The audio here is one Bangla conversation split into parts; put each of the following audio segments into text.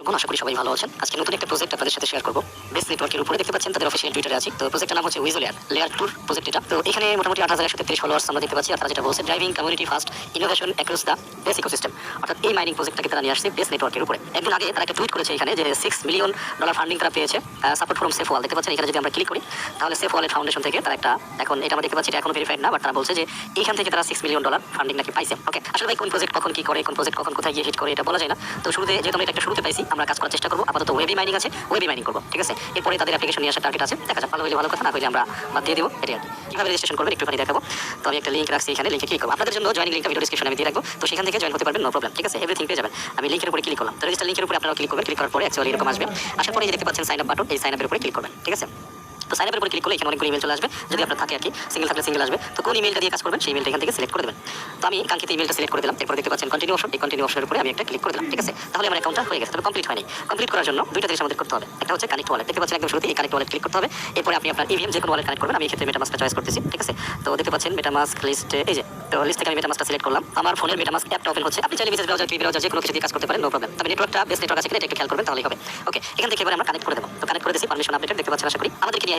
শুভন আশা করি সবাই ভালো আছেন। আজকে নতুন একটা প্রজেক্ট আপনাদের সাথে শেয়ার করব। বেস নেটওয়ার্কের উপরে দেখতে পাচ্ছেন, তাদের অফিসিয়াল টুইটারে আছে। তো প্রজেক্টের নাম হচ্ছে উইজো লেয়ার টুর প্রজেক্ট এটা। তো এখানে মোটামুটি আট হাজার একশো তেত্রিশ ফলোয়ার্স আমরা দেখতে পাচ্ছি। তারা যেটা বলছে driving community fast innovation across the base ecosystem অর্থাৎ এই মাইনিং প্রজেক্টটাকে তারা নিয়ে আসছে বেস নেটওয়ার্কের উপরে। একদিন আগে তারা একটা টুইট করেছে এখানে যে সিক্স মিলিয়ন ডলার ফান্ডিং তারা পেয়েছে সাপোর্ট ফ্রম সেফ ওয়াল দেখতে পাচ্ছেন, এখানে যদি আমরা ক্লিক করি, তাহলে সেফ ওয়ালের ফাউন্ডেশন থেকে তারা একটা এখন এটা আমরা দেখতে পাচ্ছি, এটা এখনও ভেরিফাইড না বাট তারা বলছে যে এখান থেকে তারা সিক্স মিলিয়ন ডলার ফান্ডিং নাকি পাইছে। ওকে আসলে ভাই, কোন প্রজেক্ট কখন কি করে, কোন প্রজেক্ট কখন কোথায় গিয়ে হিট করে, এটা বলা যায় না। তো শুরুতে, যেহেতু আমরা একটা শুরুতে পাইছি আমরা কাজ করার চেষ্টা করব। আপাতত ওয়েবি মাইনিং আছে ওয়েবি মাইনিং করব, ঠিক আছে? এরপরে তাদের অ্যাপ্লিকেশন নিয়ে আসার আছে, দেখা যাক, ভালো হলে ভালো কথা, না হলে আমরা বাদ দিয়ে দেবো, এটাই আর। কীভাবে রেজিস্ট্রেশন করবেন, একটুখানি দেখাবো। তো আমি একটা লিঙ্ক রাখছি এখানে লিঙ্কে ক্লিক করব। আপনাদের জন্য জয়েনিং লিঙ্কটা ভিডিও ডিসক্রিপশনে আমি দিয়ে রাখব। তো সেখান থেকে জয়েন করতে পারবেন নো প্রবলেম ঠিক আছে? এভরিথিং পেয়ে যাবেন। আমি লিঙ্কের উপরে ক্লিক করলাম। তো রেজিস্টার লিঙ্কের উপরে আপনারা ক্লিক করবেন ক্লিক করার পরে অ্যাকচুয়ালি এরকম আসবে। আসার পরে দেখতে পাচ্ছেন সাইন আপ বাটন এই সাইন আপের উপরে ক্লিক করবেন, ঠিক আছে? তো সাইন আপের উপরে ক্লিক করলে এখানে অনেকগুলো ইমেল চলে আসবে। যদি আপনার থাকে আর কি সিঙ্গেল থাকলে সিঙ্গেল আসবে। তো কোন ইমেলটা দিয়ে কাজ করবেন, সেই ইমেলটা এখান থেকে সিলেক্ট করে দেবেন। তো আমি কাঙ্ক্ষিত ইমেলটা সিলেক্ট করে দিলাম। এরপর দেখতে পাচ্ছেন কন্টিনিউ অপশন এই কন্টিনিউ অপশনের উপরে আমি একটা ক্লিক করে দিলাম, ঠিক আছে? তাহলে আমার অ্যাকাউন্টটা হয়ে গেছে। তবে কমপ্লিট হয়নি। কমপ্লিট করার জন্য দুইটা জিনিস আমাদের করতে হবে। একটা হচ্ছে কানেক্ট ওয়ালেট দেখতে পাচ্ছেন একদম শুরুতে এই কানেক্ট ওয়ালেট ক্লিক করতে হবে। এরপরে আপনি আপনার ইভিএম যে কোনো ওয়ালেট কানেক্ট করবেন। আমি এই ক্ষেত্রে মেটামাস্কটা চয়েস করতেছি, ঠিক আছে? তো দেখতে পাচ্ছেন মেটামাস্ক লিস্ট এই যে, তো লিস্ট থেকে আমি মেটামাস্কটা সিলেক্ট করলাম। আমার ফোনের মেটামাস্ক অ্যাপটা ওপেন হচ্ছে। আপনি চাইলে বিজনেস ব্রাউজার টিভি ব্রাউজার যে কোনো কিছু দিয়ে কাজ করতে পারেন নো প্রবলেম তবে নেটওয়ার্কটা বেস্ট নেটওয়ার্ক আছে কিনা এটা একটু খেয়াল করবেন, তাহলেই হবে। ওকে এখান থেকে এবার আমরা কানেক্ট করে দেবো। তো কানেক্ট করে দিয়েছি পারমিশন আপডেট দেখতে পাচ্ছেন, আশা করি। আমাদেরকে নিয়ে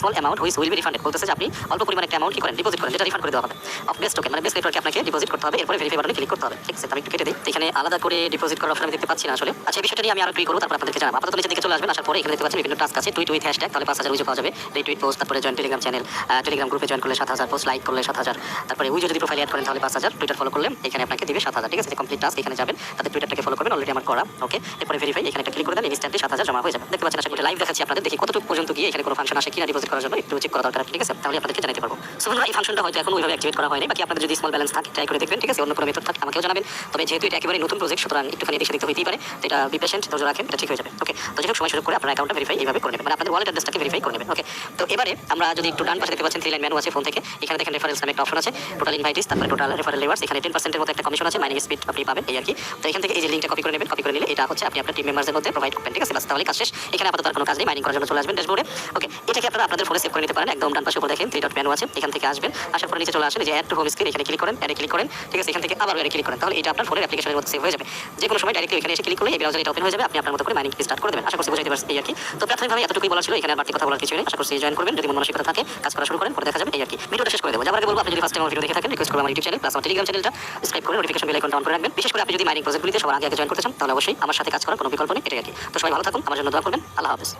small amount which will be refunded বলতেছে যে আপনি অল্প পরিমাণ একটা অ্যামাউন্ট কি করেন? ডিপোজিট করেন, যেটা রিফান্ড করে দেওয়া হবে। অফ বেস্ট টোকেন মানে বেস্ট নেটওয়ার্কে আপনাকে ডিপোজিট করতে হবে, এরপরে ভেরিফাই বাটনে ক্লিক করতে হবে। ঠিক আছে আমি একটু কেটে দিই। এখানে আলাদা করে ডিপোজিট করার অপশন আমি দেখতে পাচ্ছি না আসলে। আচ্ছা এই বিষয়টা নিয়ে আমি আরও ক্লিক করব, তারপর আপনাদেরকে জানাব। আপাতত নিচে দিকে চলে আসবেন, আসার পরে এখানে দেখতে পাচ্ছেন বিভিন্ন টাস্ক আছে। টুইট উইথ হ্যাশট্যাগ তাহলে পাঁচ হাজার উইজো পাওয়া যাবে। রিটুইট পোস্ট তারপরে জয়েন টেলিগ্রাম চ্যানেল টেলিগ্রাম গ্রুপে জয়েন করলে সাত হাজার পোস্ট লাইক করলে সাত হাজার। তারপরে উইজো যদি প্রোফাইল অ্যাড করেন, তাহলে পাঁচ হাজার। টুইটার ফলো করলে এখানে আপনাকে দিবে সাত হাজার। ঠিক আছে কমপ্লিট টাস্ক এখানে যাবেন তাদের টুইটারটাকে ফলো করবেন অলরেডি আমার করা। ওকে এরপরে ভেরিফাই এখানে একটা ক্লিক করে দেন ইনস্ট্যান্টলি সাত হাজার জমা হয়ে যাবে। দেখতে পাচ্ছেন, আশা করি লাইভ দেখাচ্ছি আপনাদের। দেখি কতটুকু পর্যন্ত গিয়ে এখানে কোনো ফাংশন আসে কিনা ডিপোজিট করার জন্য একটু চেক করা দরকার ঠিক আছে? তাহলে আপনাদেরকে জানাতে পারব। সো বন্ধুরা, এই ফাংশনটা হয়তো এখন ওইভাবে অ্যাক্টিভেট করা হয়নি, বাকি আপনাদের যদি স্মল ব্যালেন্স থাকে ট্রাই করে দেখবেন, ঠিক আছে? অন্য কোনো মেথড থাকে, আমাকেও জানাবেন। তবে যেহেতু এটা একেবারে নতুন প্রজেক্ট সুতরাং একটুখানি দেখে দেখতে হতেই পারে, তো এটা বি পেশেন্ট ধৈর্য রাখেন, এটা ঠিক হয়ে যাবে ওকে তো যেহেতু সময় সুযোগ করে আপনার অ্যাকাউন্টটা ভেরিফাই এইভাবে করে নেবেন মানে আপনাদের ওয়ালেট অ্যাড্রেসটাকে ভেরিফাই করে নেবেন ওকে তো এবারে আমরা যদি একটু ডান পাশে দেখতে পাচ্ছেন থ্রি লাইন মেনু আছে ফোন থেকে, এখানে দেখেন রেফারেন্স নামে একটা অপশন আছে টোটাল ইনভাইটিস তারপরে টোটাল রেফারেল লেভার্স এখানে টেন পার্সেন্টের মতো একটা কমিশন আছে মাইনিং স্পিড আপনি পাবেন, এই আর কি। তো এখান থেকে এই যে লিঙ্কটা কপি করে নেবেন কপি করে নিলে এটা হচ্ছে আপনি আপনার টিম মেম্বারদের মধ্যে প্রোভাইড করবেন, ঠিক আছে? বাস তাহলে কাজ শেষ। এখানে আপাতত কোনো কাজ নেই মাইনিং করার জন্য চলে আসবেন ড্যাশবোর্ডে ওকে এটাকে আপনারা আপনাদের ফোনে সেভ করে নিতে পারেন। একদম ডান পাশে উপর দেখেন থ্রি ডট মেনু আছে। এখান থেকে আসবেন। আসার পরে নিচে চলে আসেন যে অ্যাড টু হোম স্ক্রিন এখানে ক্লিক করেন অ্যাডে ক্লিক করেন। ঠিক আছে, এখান থেকে আবার অ্যাডে ক্লিক করেন। তাহলে এটা আপনার ফোনের অ্যাপ্লিকেশনের মধ্যে সেভ হয়ে যাবে। যে কোনো সময় ডাইরেক্টলি এখানে এসে ক্লিক করলে এই ব্রাউজার এটা ওপেন হয়ে যাবে। আপনি আপনার মতো করে মাইনিং স্টার্ট করে দেবেন। আশা করছি বুঝাইতে পারছি এই আর কি। তো প্রাথমিকভাবে এতটুকুই বলা ছিল, এখানে আর বাড়তি কথা বলার কিছু নেই। আশা করছি জয়েন করবেন। যদি মন মানসিকতা থাকে, কাজ করা শুরু করেন পরে দেখা যাবে। এই আর কি। ভিডিওটা শেষ করে দেবো। যাবার আগে বলব, আপনি যদি ফার্স্ট টাইম ভিডিও দেখে থাকেন রিকোয়েস্ট করব আমার ইউটিউব চ্যানেল প্লাস আমার টেলিগ্রাম চ্যানেলটা সাবস্ক্রাইব করে নোটিফিকেশন বেল আইকনটা অন করে রাখবেন। বিশেষ করে আপনি যদি মাইনিং প্রজেক্টগুলিতে সবার আগে আগে জয়েন করতে চান, তাহলে অবশ্যই আমার সাথে কাজ করার কোনো বিকল্প নেই। এটাই আর কি। তো সবাই ভালো থাকুন। আমার জন্য দোয়া করবেন। আল্লাহ হাফেজ।